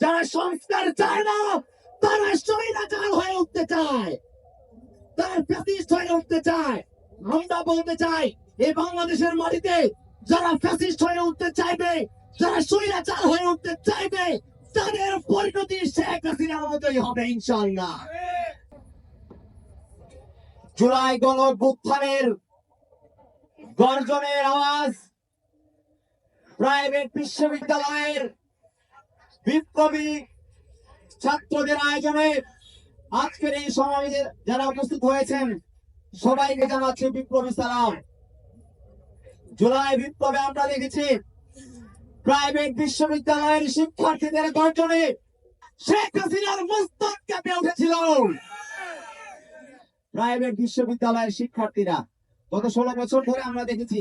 যারা সংস্কার চায় না, তারা স্বৈরাচার হয়ে উঠতে চায়। তারা ফ্যাসিস্ট হয়ে উঠতে চায়। আমরা বলতে চাই, এই বাংলাদেশের মাটিতে যারা ফ্যাসিস্ট হয়ে উঠতে চাইবে, যারা স্বৈরাচার হয়ে উঠতে চাইবে, তাদের পরিণতি শেখ হাসিনার মতোই হবে, ইনশাআল্লাহ। জুলাই গণ অভ্যুত্থানের গর্জনের আওয়াজ প্রাইভেট বিশ্ববিদ্যালয়ের বিপ্লবী ছাত্রদের আয়োজনে আজকের এই সমাবেশে যারা উপস্থিত হয়েছেন, সবাইকে জানাচ্ছি বিপ্লবী সালাম। জুলাই বিপ্লবে আমরা দেখেছি প্রাইভেট বিশ্ববিদ্যালয়ের শিক্ষার্থীদের গর্জনে শেখ হাসিনার মস্তক কেঁপে উঠেছিল। প্রাইভেট বিশ্ববিদ্যালয়ের শিক্ষার্থীরা, গত ষোলো বছর ধরে আমরা দেখেছি,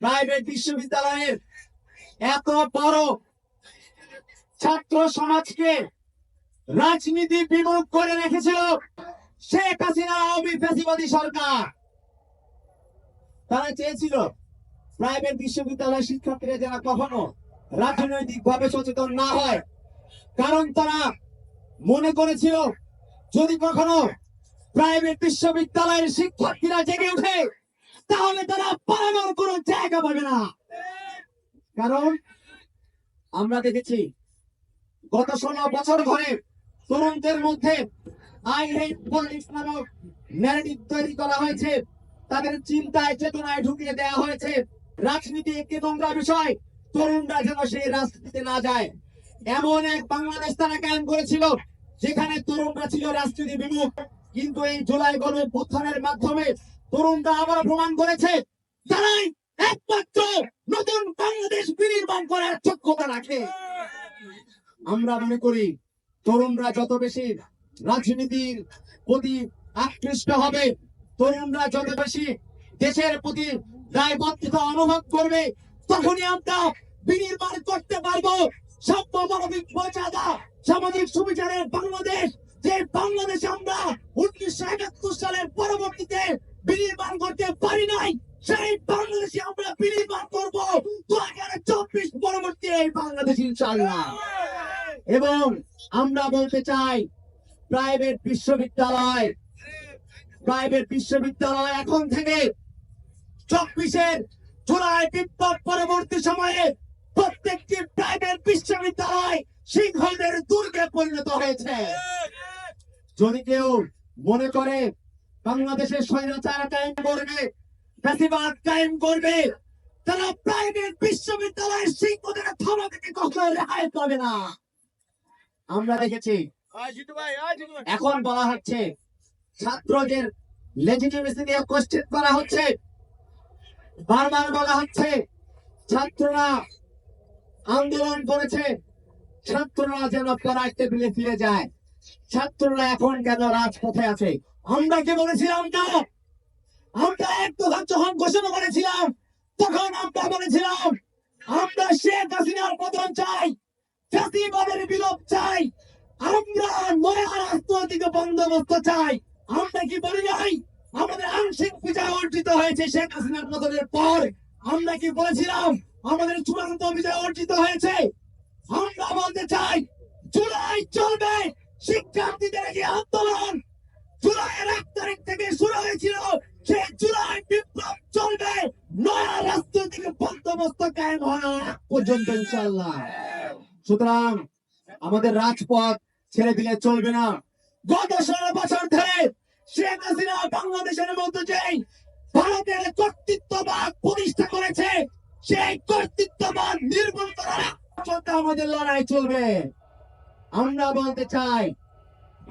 প্রাইভেট বিশ্ববিদ্যালয়ের এত বড় ছাত্র সমাজকে রাজনীতি বিমুখ করে রেখেছিল শেখ হাসিনা আওয়ামী সরকার। তারা চেয়েছিল প্রাইভেট বিশ্ববিদ্যালয়ের শিক্ষার্থীরা যেন কখনো রাজনৈতিক ভাবে সচেতন না হয়। কারণ তারা মনে করেছিল, যদি কখনো প্রাইভেট বিশ্ববিদ্যালয়ের শিক্ষার্থীরা জেগে ওঠে, তাহলে তারা পালানোর কোনো জায়গা পাবে না। কারণ আমরা দেখেছি গত ষোলো বছর ধরে তরুণদের মধ্যে তৈরি করা হয়েছে। তাদের চিন্তায়, চেতনায় ঢুকিয়ে দেওয়া হয়েছে। রাজনীতি একটি বিষয়। তরুণরা যেন সেই রাজনীতিতে না যায়। এমন এক বাংলাদেশ তারা করেছিল, যেখানে তরুণরা ছিল রাজনীতি বিমুখ। কিন্তু এই জুলাই গণ অভ্যুত্থানের মাধ্যমে তরুণরা আবার প্রমাণ করেছে, তারাই একমাত্র নতুন বাংলাদেশ বিনির্মাণ করার যোগ্যতা রাখে। আমরা মনে করি তরুণরা যত বেশি রাজনীতির প্রতি আকৃষ্ট হবে, তরুণরা যত বেশি দেশের প্রতি দায়বদ্ধতা অনুভব করবে, তখনই আমরা বিনির্মাণ করতে পারব। মানবিক মর্যাদা, সামাজিক সুবিচারের বাংলাদেশ, যে বাংলাদেশ আমরা উনিশশো একাত্তর সালের পরবর্তীতে বিনির্মাণ করতে পারি নাই, সেই বাংলাদেশে আমরা বিনির্মাণ করব। দু হাজার চব্বিশ পরবর্তী এই বাংলাদেশ ইনশাল্লাহ এবং আমরা বলতে চাই প্রাইভেট বিশ্ববিদ্যালয় প্রাইভেট বিশ্ববিদ্যালয় এখন থেকে চব্বিশের জুলাই বিপ্লব পরবর্তী সময়ে প্রত্যেকটি প্রাইভেট বিশ্ববিদ্যালয় সিংহদের দুর্গে পরিণত হয়েছে। যদি কেউ মনে করে বাংলাদেশের স্বৈরাচার কায়েম করবে ফ্যাসিবাদ কায়েম করবে, তারা প্রাইভেট বিশ্ববিদ্যালয়ের সিংহদের থানা থেকে কখনো রেহাই পাবে না। আমরা দেখেছি। এখন বলা হচ্ছে ছাত্রদের লেজিটিমেসি নিয়ে কোশ্চেন করা হচ্ছে। বারবার বলা হচ্ছে ছাত্ররা আন্দোলন করেছে ছাত্ররা যেন পড়ার টেবিলে ফিরে যায় ছাত্ররা এখন কেন রাজপথে আছে? আমরা কি বলেছিলাম না আমরা এক যখন ঘোষণা করেছিলাম তখন আমরা বলেছিলাম আমরা শেখ হাসিনার পতন চাই। জাতিবাদের বিলোপ চাই। আমরা নয়া রাজনৈতিক বন্দোবস্ত চাই। আমরা কি বলি নাই? আমাদের আংশিক বিজয় অর্জিত হয়েছে শেখ হাসিনার পতনের পর। আমরা কি বলেছিলাম? আমাদের চূড়ান্ত বিজয় অর্জিত হয়েছে। আমরা বলতে চাই, জুলাই চলবে। শিক্ষার্থীদের যে আন্দোলন? জুলাইয়ের এক তারিখ থেকে শুরু হয়েছিল। সেই জুলাই বিপ্লব চলবে। নয়া রাজনৈতিক বন্দোবস্ত কায়েম হওয়ার আগ পর্যন্ত ইনশাল্লাহ সুতরাং আমাদের রাজপথ ছেড়ে দিলে চলবে না। গত ষোলো বছর ধরে শেখ হাসিনা বাংলাদেশের মধ্যে যেই ভারতের কর্তৃত্ববাদ প্রতিষ্ঠা করেছে, সেই কর্তৃত্ববাদ নির্মূল করার আমাদের লড়াই চলবে। আমরা বলতে চাই,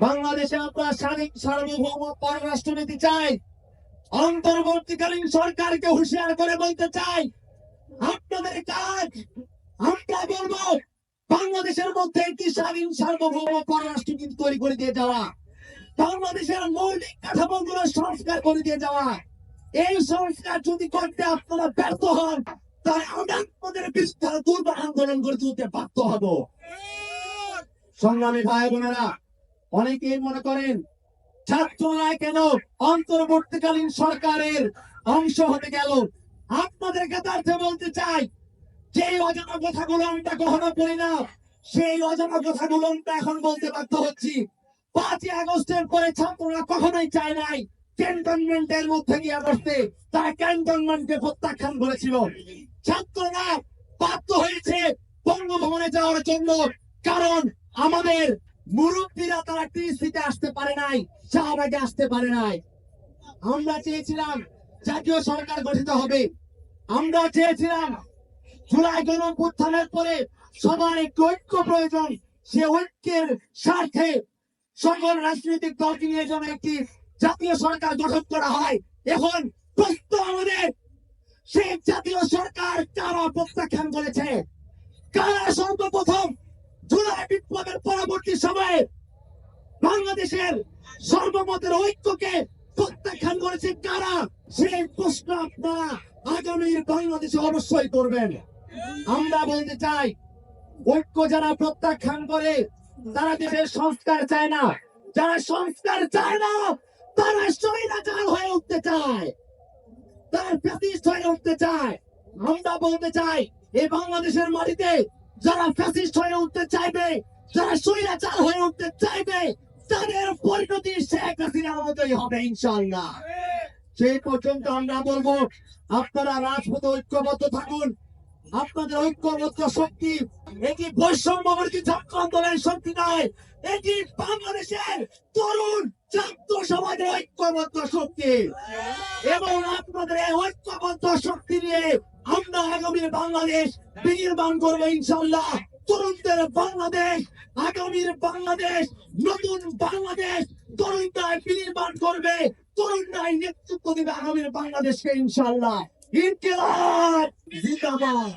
বাংলাদেশে আমরা স্বাধীন, সার্বভৌম পররাষ্ট্রনীতি চাই। অন্তর্বর্তীকালীন সরকারকে হুঁশিয়ার করে বলতে চাই, আপনাদের কাজ, আমরা বলব বাংলাদেশের মধ্যে একটি স্বাধীন সার্বভৌম পররাষ্ট্রনীতি তৈরি করে দিয়ে যাওয়া। বাংলাদেশের মৌলিক কাঠামোগুলো সংস্কার করে দিয়ে যাওয়া। এই সংস্কার যদি করতে আপনারা ব্যর্থ হন, তাহলে আমরা আপনাদের বিরুদ্ধে দুর্বার আন্দোলন তুলতে বাধ্য হব। সংগ্রামী ভাই বোনেরা, অনেকেই মনে করেন, ছাত্ররা কেন অন্তর্বর্তীকালীন সরকারের অংশ হতে গেল? আপনাদের বলতে চাই যে অজানা কথাগুলো আমরা কখনো বলি না, সেই অজানা কথাগুলো আমরা এখন বলতে বাধ্য হচ্ছি। পাঁচই আগস্টের পরে ছাত্ররা কখনোই চায় নাই ক্যান্টনমেন্টের মধ্যে গিয়ে বসতে, তারা ক্যান্টনমেন্টকে প্রত্যাখ্যান করেছিল। ছাত্ররা বাধ্য হয়েছে বঙ্গভবনে যাওয়ার জন্য, কারণ আমাদের মুরব্বীরা তারা টিসিতে আসতে পারে নাই, শাহবাগে আসতে পারে নাই। আমরা চেয়েছিলাম জাতীয় সরকার গঠিত হবে। আমরা চেয়েছিলাম জুলাই গণ অভ্যুত্থানের পরে সবার একটু ঐক্য প্রয়োজন। সে ঐক্যের স্বার্থে সকল রাজনৈতিক দলকে নিয়ে যেন একটি জাতীয় সরকার গঠন করা হয়। এখন প্রশ্ন আমাদের সেই জাতীয় সরকার কারা প্রত্যাখ্যান করেছে? কারা সর্বপ্রথম জুলাই বিপ্লবের পরবর্তী সময়ে বাংলাদেশের সর্বমতের ঐক্যকে প্রত্যাখ্যান করেছে কারা? সেই প্রশ্ন আপনারা আগামীর বাংলাদেশে অবশ্যই করবেন। আমরা বলতে চাই, ঐক্য যারা প্রত্যাখ্যান করে, তারা দেশের সংস্কার চায় না। যারা সংস্কার চায় না, তারা স্বৈরাচার হয়ে উঠতে চায়। তার ফ্যাসিস্ট হয়ে উঠতে চায়। আমরা বলতে চাই, এই বাংলাদেশের মাটিতে যারা ফ্যাসিস্ট হয়ে উঠতে চাইবে, যারা স্বৈরাচার হয়ে উঠতে চাইবে, তাদের পরিণতি শেখ হাসিনার মতোই হবে ইনশাল্লাহ সেই পর্যন্ত আমরা বলব, আপনারা রাজপথে ঐক্যবদ্ধ থাকুন। আপনাদের ঐক্যবদ্ধ শক্তি, এটি বৈষম্য বিরোধী ছাত্র আন্দোলনের শক্তি নয়, এটি বাংলাদেশের তরুণ ছাত্র সমাজের ঐক্যবদ্ধ শক্তি। এবং আপনাদের ঐক্যবদ্ধ শক্তি নিয়ে আমরা আগামীর বাংলাদেশ বিনির্মাণ করব ইনশাল্লাহ তরুণদের বাংলাদেশ, আগামীর বাংলাদেশ, নতুন বাংলাদেশ তরুণরাই বিনির্মাণ করবে, তরুণরাই নেতৃত্ব দিবে আগামীর বাংলাদেশকে ইনশাল্লাহ İntilal! Zikaba!